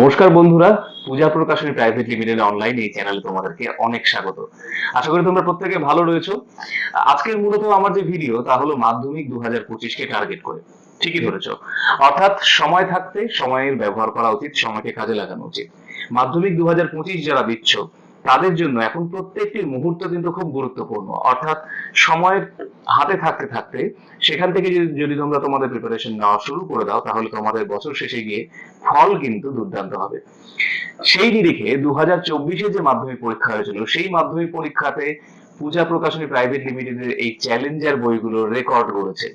নমস্কার বন্ধুরা, Puja Prakashani private limited online এই চ্যানেলে তোমাদেরকে অনেক স্বাগত। আশা করি তোমরা প্রত্যেকে ভালো রয়েছো। আজকের মূলত আমার যে ভিডিও তা হলো মাধ্যমিক দু হাজার পঁচিশকে টার্গেট করে। ঠিকই ধরেছ। অর্থাৎ সময় থাকতে সময়ের ব্যবহার করা উচিত, সময়কে কাজে লাগানো উচিত। মাধ্যমিক দু হাজার পঁচিশ যারা দিচ্ছ তাদের জন্য এখন প্রত্যেকটি মুহূর্ত কিন্তু খুব গুরুত্বপূর্ণ। অর্থাৎ সময়ের হাতে থাকতে থাকতে সেখান থেকে যদি তোমরা তোমাদের প্রিপারেশন নেওয়া শুরু করে দাও, তাহলে তোমাদের বছর শেষে গিয়ে ফল কিন্তু দুর্দান্ত হবে। সেই নিরিখে দু হাজার যে মাধ্যমিক পরীক্ষা হয়েছিল, সেই মাধ্যমিক পরীক্ষাতে পূজা প্রকাশনী প্রাইভেট লিমিটেডের এই চ্যালেঞ্জার বইগুলো রেকর্ড করেছে।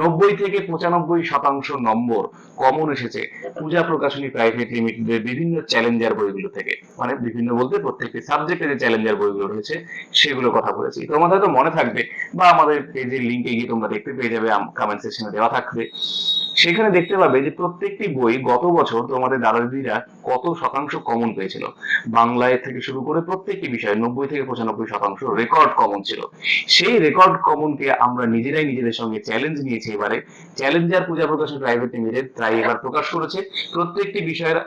নব্বই থেকে পঁচানব্বই শতাংশ নম্বর কমন এসেছে পূজা প্রকাশনী প্রাইভেট লিমিটেডের বিভিন্ন চ্যালেঞ্জার বইগুলো থেকে। মানে বিভিন্ন বলতে প্রত্যেকটি সাবজেক্টে যে চ্যালেঞ্জার বইগুলো রয়েছে, সেগুলো কথা বলেছি। তোমাদের হয়তো মনে থাকবে, বা আমাদের পেজের লিঙ্কে গিয়ে তোমরা দেখতে পেয়ে যাবে কমেন্ট সেকশনে দেওয়া থাকবে। সেখানে দেখতে পাবে যে প্রত্যেকটি বই গত বছর তোমাদের দাদা দিদিরা কত শতাংশ কমন পেয়েছিল। বাংলায় থেকে শুরু করে প্রত্যেকটি বিষয়ে নব্বই থেকে পঁচানব্বই শতাংশ রেকর্ড কমন ছিল। সেই রেকর্ড কমনকে আমরা নিজেরাই নিজেদের সঙ্গে চ্যালেঞ্জ নিয়েছি এবারে। Challenger Puja Prakashan private limited তাই এবার প্রকাশ করেছে। প্রত্যেকটি বিষয়ের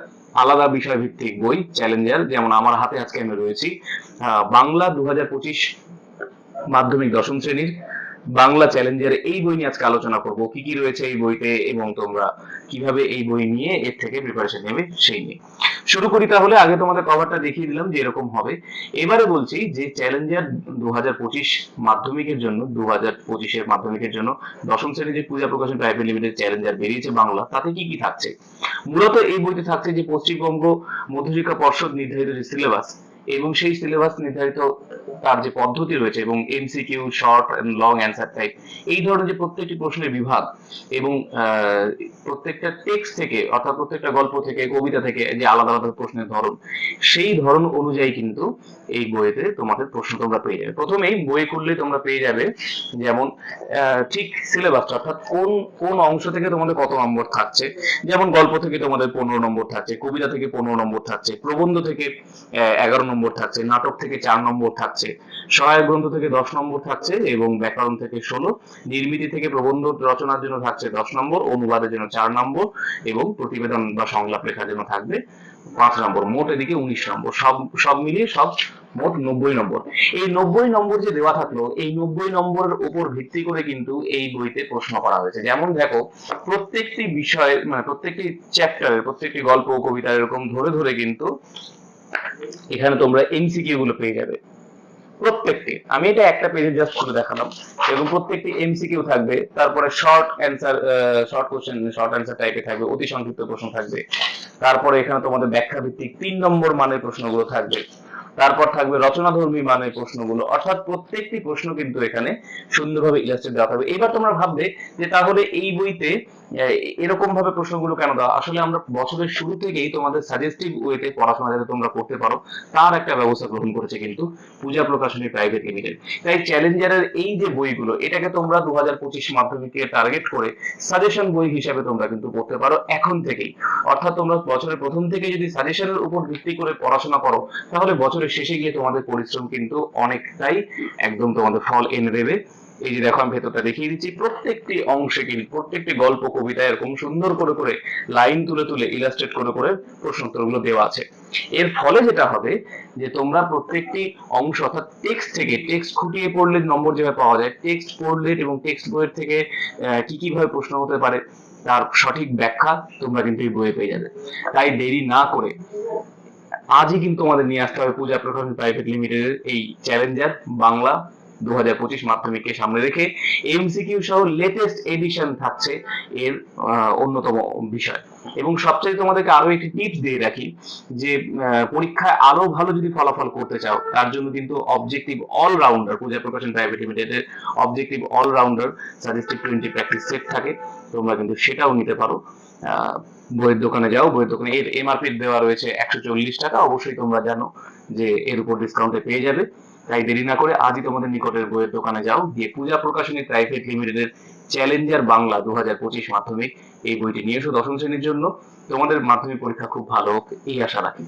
আলাদা বিষয় ভিত্তিক বই চ্যালেঞ্জার যেমন আমার হাতে আজকে আমি রয়েছি। বাংলা দু হাজার পঁচিশ মাধ্যমিক দশম শ্রেণির বাংলা চ্যালেঞ্জার এই বই নিয়ে আজকে আলোচনা করব। কি কি রয়েছে এই বইতে এবং তোমরা কীভাবে এই বই নিয়ে এর থেকে প্রিপারেশন নেবে সেই নিয়ে। শুরু করি তাহলে, আগে তোমাদের কভারটা দেখিয়ে দিলাম যে এরকম হবে। এবারে বলছি যে চ্যালেঞ্জার দু মাধ্যমিকের জন্য দু হাজার পঁচিশের মাধ্যমিকের জন্য দশম শ্রেণির যে Puja Prakashan private limited challenger বেরিয়েছে বাংলা, তাতে কি কি থাকছে? মূলত এই বইতে থাকছে যে পশ্চিমবঙ্গ মধ্যশিক্ষা পর্ষদ নির্ধারিত যে সিলেবাস এবং সেই সিলেবাস নির্ধারিত তার যে পদ্ধতি রয়েছে এবং MCQ short long answer type এই ধরনের যে প্রত্যেকটি প্রশ্নের বিভাগ এবং প্রত্যেকটা টেক্সট থেকে অর্থাৎ প্রত্যেকটা গল্প থেকে, কবিতা থেকে যে আলাদা আলাদা প্রশ্নের ধরন, সেই ধরন অনুযায়ী কিন্তু এই বইতে তোমাদের প্রশ্ন তোমরা পেয়ে যাবে। প্রথমেই বই খুললে তোমরা পেয়ে যাবে যেমন ঠিক সিলেবাসটা অর্থাৎ কোন কোন অংশ থেকে তোমাদের কত নম্বর থাকছে? যেমন গল্প থেকে তোমাদের পনেরো নম্বর থাকছে, কবিতা থেকে পনেরো নম্বর থাকছে, প্রবন্ধ থেকে এগারো নম্বর থাকছে, নাটক থেকে চার নম্বর থাকছে সহায়ক গ্রন্থ থেকে দশ নম্বর থাকছে এবং ব্যাকরণ থেকে ষোলো, নির্মিতি থেকে প্রবন্ধ রচনার জন্য থাকছে দশ নম্বর, অনুবাদের জন্য চার নম্বর এবং প্রতিবেদন বা সংলাপ লেখার জন্য থাকবে পাঁচ নম্বর, মোট এদিকে উনিশ নম্বর, সব সব মিলিয়ে সব মোট নব্বই নম্বর। এই নব্বই নম্বর যে দেওয়া থাকল, এই নব্বই নম্বরের উপর ভিত্তি করে কিন্তু এই বইতে প্রশ্ন করা হয়েছে। যেমন দেখো, প্রত্যেকটি বিষয়ের মানে প্রত্যেকটি চ্যাপ্টারের প্রত্যেকটি গল্প কবিতা এরকম ধরে ধরে কিন্তু এখানে তোমরা এমসিকিউ গুলো পেয়ে যাবে। প্রত্যেকটি। আমি এটা একটা পেজে জাস্ট করে দেখালাম। এবং প্রত্যেকটি এমসিকিউ থাকবে। তারপরে short answer short question short answer টাইপে থাকবে। অতি সংক্ষিপ্ত প্রশ্ন থাকবে। তারপরে এখানে তোমাদের ব্যাখ্যা ভিত্তিক তিন নম্বর মানের প্রশ্নগুলো থাকবে। তারপর থাকবে রচনাধর্মী মানের প্রশ্নগুলো। অর্থাৎ প্রত্যেকটি প্রশ্ন কিন্তু এখানে সুন্দরভাবে ইলাস্ট্রেট দেওয়া থাকবে। এবার তোমরা ভাববে যে তাহলে এই বইতে এরকম ভাবে প্রশ্নগুলো কেন দেওয়া? আসলে আমরা বছরের শুরু থেকেই তোমাদের সাজেস্টিভ ওয়েতে পড়াশোনা যাতে তোমরা করতে পারো, তার একটা ব্যবস্থা গ্রহণ করেছে কিন্তু পূজা প্রকাশনী প্রাইভেট লিমিটেড তাই চ্যালেঞ্জারের এই যে বইগুলো, এটাকে তোমরা দু হাজার পঁচিশ মাধ্যমিকে টার্গেট করে সাজেশন বই হিসাবে তোমরা কিন্তু পড়তে পারো এখন থেকেই। অর্থাৎ তোমরা বছরের প্রথম থেকে যদি সাজেশনের উপর ভিত্তি করে পড়াশোনা করো, তাহলে বছরের শেষে গিয়ে তোমাদের পরিশ্রম কিন্তু অনেকটাই একদম তোমাদের ফল এনে দেবে। এই যে দেখো, আমি ভেতরটা দেখিয়ে দিচ্ছি। প্রত্যেকটি অংশে কিন্তু, প্রত্যেকটি গল্প, কবিতা এরকম সুন্দর করে করে লাইন তুলে তুলে ইলাস্ট্রেট করে করে প্রশ্নোত্তরগুলো দেওয়া আছে। এর ফলে যেটা হবে, যে তোমরা প্রত্যেকটি অংশ অর্থাৎ টেক্সট থেকে টেক্সট খুঁটিয়ে পড়লে নম্বর যেভাবে পাওয়া যায় টেক্সট পড়লে এবং টেক্সট বইয়ের থেকে কি কি ভাবে প্রশ্ন হতে পারে, তার সঠিক ব্যাখ্যা তোমরা কিন্তু এই বইয়ে পেয়ে যাবে। তাই দেরি না করে, আজই কিন্তু আমাদের নিয়ে আসতে হবে পূজা প্রকাশন প্রাইভেট লিমিটেডের এই চ্যালেঞ্জার বাংলা দু হাজার সামনে রেখে এমসিকিউ সহ লেটেস্ট এডিশন থাকছে এর অন্যতম বিষয়। এবং সবচেয়ে তোমাদেরকে আরও একটি টিপস দিয়ে রাখি যে পরীক্ষায় আরও ভালো যদি ফলাফল করতে চাও, তার জন্য কিন্তু objective allrounder Puja Prakashan private লিমিটেডের objective allrounder suggestive twenty practice set থাকে, তোমরা কিন্তু সেটাও নিতে পারো। বইয়ের দোকানে যাও, বইয়ের দোকানে এর এমআরপি দেওয়া রয়েছে একশো চল্লিশ টাকা, অবশ্যই তোমরা জানো যে এর উপর ডিসকাউন্টে পেয়ে যাবে। তাই দেরি না করে আজই তোমাদের নিকটের বইয়ের দোকানে যাও। গিয়ে পূজা প্রকাশনী প্রাইভেট লিমিটেডের চ্যালেঞ্জার বাংলা দু হাজার পঁচিশ মাধ্যমিক এই বইটি নিয়ে এসো দশম শ্রেণির জন্য। তোমাদের মাধ্যমিক পরীক্ষা খুব ভালো হোক, এই আশা রাখি।